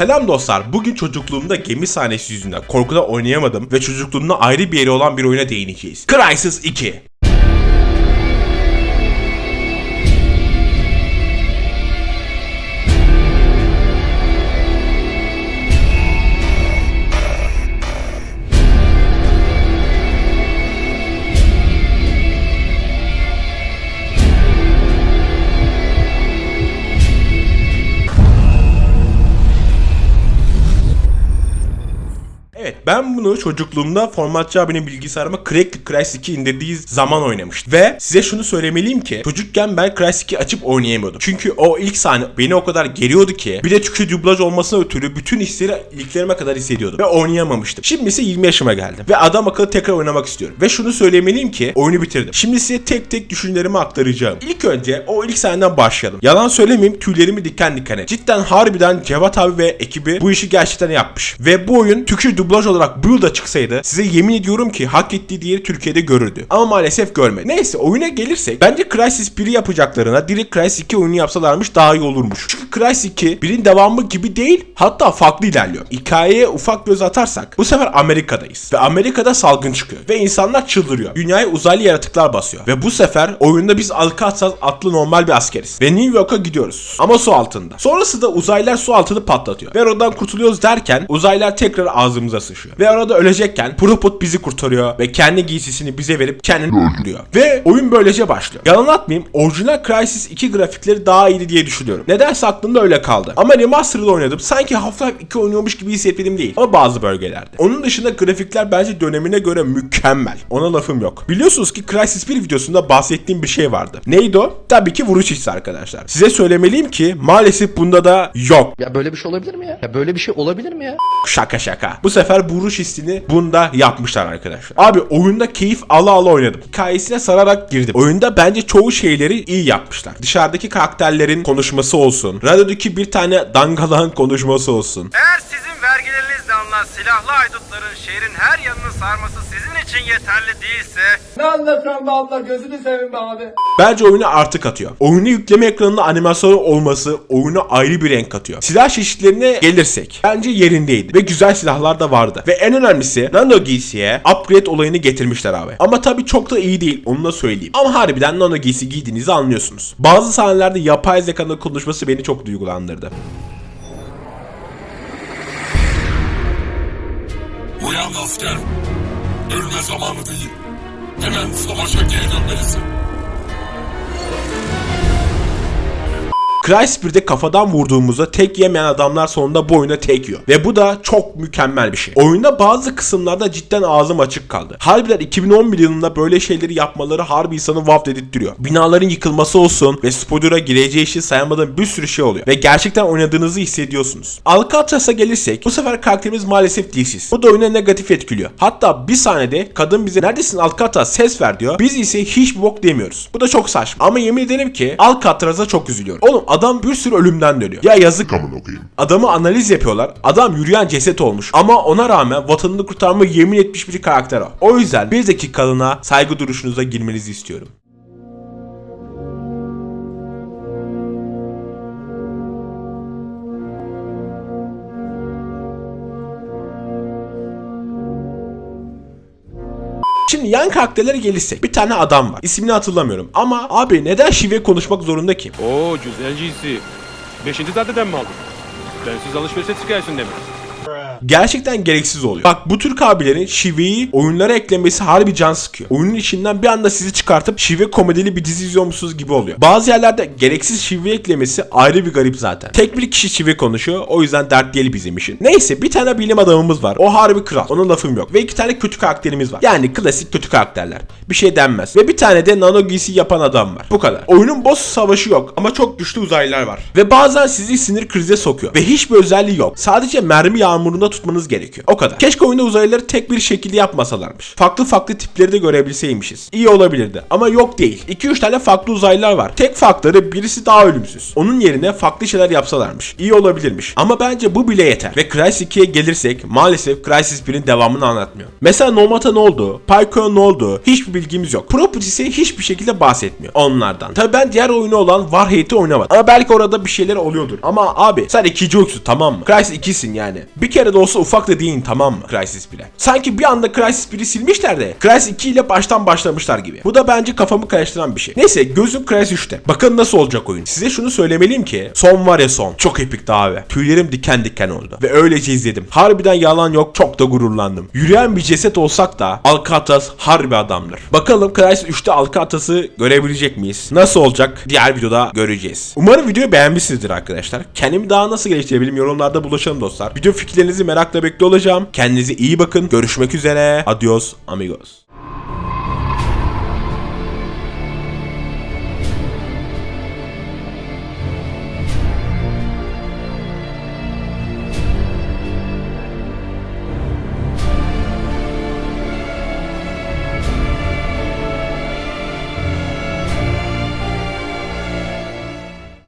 Selam dostlar. Bugün çocukluğumda gemi sahnesi yüzünden korkuda oynayamadım ve çocukluğumda ayrı bir yeri olan bir oyuna değineceğiz. Crysis 2. ben bunu çocukluğumda formatçı abinin bilgisayarıma Cracked Crysis 2 indirdiği zaman oynamıştım. Ve size şunu söylemeliyim ki çocukken ben Crysis 2 açıp oynayamıyordum. Çünkü o ilk sahne beni o kadar geriyordu ki bir de Türkçe dublaj olmasına ötürü bütün hisleri iliklerime kadar hissediyordum. Ve oynayamamıştım. Şimdi ise 20 yaşıma geldim. Ve adam akıllı tekrar oynamak istiyorum. Ve şunu söylemeliyim ki oyunu bitirdim. Şimdi size tek tek düşüncelerimi aktaracağım. İlk önce o ilk sahneden başlayalım. Yalan söylemeyeyim tüylerimi diken dikene. Cidden harbiden Cevat abi ve ekibi bu işi gerçekten yapmış. Ve bu oyun Türkçe dublaj olarak bu yılda çıksaydı size yemin ediyorum ki hak ettiği diğeri Türkiye'de görürdü. Ama maalesef görmedi. Neyse oyuna gelirsek bence Crysis 1'i yapacaklarına direkt Crysis 2 oyunu yapsalarmış daha iyi olurmuş. Çünkü Crysis 2 1'in devamı gibi değil hatta farklı ilerliyor. Hikayeye ufak göz atarsak bu sefer Amerika'dayız. Ve Amerika'da salgın çıkıyor. Ve insanlar çıldırıyor. Dünyaya uzaylı yaratıklar basıyor. Ve bu sefer oyunda biz Alcatraz adlı normal bir askeriz. Ve New York'a gidiyoruz. Ama su altında. Sonrasında uzaylılar su altını patlatıyor. Ve oradan kurtuluyoruz derken uzaylılar tekrar ağzımıza sıçıyor. Ve arada ölecekken Propot bizi kurtarıyor ve kendi giysisini bize verip kendini öldürüyor. Ve oyun böylece başlıyor. Yalan atmayayım orijinal Crysis 2 grafikleri daha iyiydi diye düşünüyorum. Nedense aklımda öyle kaldı. Ama Remastered'ı oynadım. Sanki Half-Life 2 oynuyormuş gibi hissetmedim değil. Ama bazı bölgelerde. Onun dışında grafikler bence dönemine göre mükemmel. Ona lafım yok. Biliyorsunuz ki Crysis 1 videosunda bahsettiğim bir şey vardı. Neydi o? Tabii ki vuruş hissi arkadaşlar. Size söylemeliyim ki maalesef bunda da yok. Ya böyle bir şey olabilir mi ya? Ya böyle bir şey olabilir mi ya? Şaka şaka. Bu sefer vuruş hissini bunda yapmışlar arkadaşlar. Abi oyunda keyif ala ala oynadım. Hikayesine sararak girdim. Oyunda bence çoğu şeyleri iyi yapmışlar. Dışarıdaki karakterlerin konuşması olsun. Radyodaki bir tane dangalağın konuşması olsun. Eğer alınan silahlı haydutların şehrin her yanını sarması sizin için yeterli değilse Ne anlatıyorsun be abla gözünü seveyim be abi. Bence oyuna artı katıyor. Oyunu yükleme ekranında animasyon olması oyuna ayrı bir renk katıyor. Silah çeşitlerine gelirsek bence yerindeydi ve güzel silahlar da vardı. Ve en önemlisi Nano giysiye upgrade olayını getirmişler abi. Ama tabii çok da iyi değil onu da söyleyeyim. Ama harbiden Nano giysi giydiğinizi anlıyorsunuz. Bazı sahnelerde yapay zekanın konuşması beni çok duygulandırdı. Asker. Ölme zamanı değil. Hemen savaşa geri dönmelisin. Crysis 1'de kafadan vurduğumuzda tek yemeyen adamlar sonunda bu oyunda tek yiyor. Ve bu da çok mükemmel bir şey. Oyunda bazı kısımlarda cidden ağzım açık kaldı. Harbiden 2011 yılında böyle şeyleri yapmaları harbi insanı wow dedirtiyor. Binaların yıkılması olsun ve spoiler'a gireceği işi sayamadığım bir sürü şey oluyor. Ve gerçekten oynadığınızı hissediyorsunuz. Alcatraz'a gelirsek bu sefer karakterimiz maalesef dilsiz. Bu da oyuna negatif etkiliyor. Hatta bir sahnede kadın bize neredesin Alcatraz ses ver diyor. Biz ise hiç bok demiyoruz. Bu da çok saçma. Ama yemin ederim ki Alcatraz'a çok üzülüyorum. Oğlum adam bir sürü ölümden dönüyor. Ya yazık Amına koyayım. Adamı analiz yapıyorlar. Adam yürüyen ceset olmuş. Ama ona rağmen vatanını kurtarma yemin etmiş bir karakter o. O yüzden bir dakikalığına saygı duruşunuza girmenizi istiyorum. Şimdi yan karakterlere gelirsek bir tane adam var. İsmini hatırlamıyorum. Ama abi neden şive konuşmak zorunda ki? Oo güzel cinsi. Beşinci zaten mi aldın? Bensiz alışverişe çıkarsın demek. Gerçekten gereksiz oluyor. Bak bu tür abilerin şiveyi oyunlara eklemesi harbi can sıkıyor. Oyunun içinden bir anda sizi çıkartıp şive komedili bir dizi izliyormuşsunuz gibi oluyor. Bazı yerlerde gereksiz şive eklemesi ayrı bir garip zaten. Tek bir kişi şive konuşuyor o yüzden dert değil bizim için. Neyse bir tane bilim adamımız var. O harbi kral. Ona lafım yok. Ve iki tane kötü karakterimiz var. Yani klasik kötü karakterler. Bir şey denmez. Ve bir tane de nano giysi yapan adam var. Bu kadar. Oyunun boss savaşı yok ama çok güçlü uzaylılar var. Ve bazen sizi sinir krize sokuyor. Ve hiçbir özelliği yok. Sadece mermi yağ tutmanız gerekiyor. O kadar. Keşke oyunda uzaylıları tek bir şekilde yapmasalarmış. Farklı farklı tipleri de görebilseymişiz. İyi olabilirdi. Ama yok değil. 2-3 tane farklı uzaylılar var. Tek farkları birisi daha ölümsüz. Onun yerine farklı şeyler yapsalarmış. İyi olabilirmiş. Ama bence bu bile yeter. Ve Crysis 2'ye gelirsek maalesef Crysis 1'in devamını anlatmıyor. Mesela Nomad'a ne oldu? Pyco'ya ne oldu? Hiçbir bilgimiz yok. Properties'e hiçbir şekilde bahsetmiyor onlardan. Tabi ben diğer oyunu olan Warhate'i oynamadım. Ama belki orada bir şeyler oluyordur. Ama abi sen ikinci oyuncusun tamam mı? Crysis 2'sin yani. Bir kere de olsa ufak da değil tamam mı? Crysis 1'e. Sanki bir anda Crysis 1'i silmişler de Crysis 2 ile baştan başlamışlar gibi. Bu da bence kafamı karıştıran bir şey. Neyse gözüm Crysis 3'te. Bakın nasıl olacak oyun. Size şunu söylemeliyim ki son var ya son. Çok epikti abi. Tüylerim diken diken oldu. Ve öylece izledim. Harbiden yalan yok. Çok da gururlandım. Yürüyen bir ceset olsak da Alcatraz harbi adamdır. Bakalım Crysis 3'te Alcatraz'ı görebilecek miyiz? Nasıl olacak? Diğer videoda göreceğiz. Umarım videoyu beğenmişsinizdir arkadaşlar. Kendimi daha nasıl geliştirebilirim yorumlarda bulaşalım dostlar. Video fikirlerinizi merakla bekliyor olacağım. Kendinize iyi bakın. Görüşmek üzere. Adios amigos.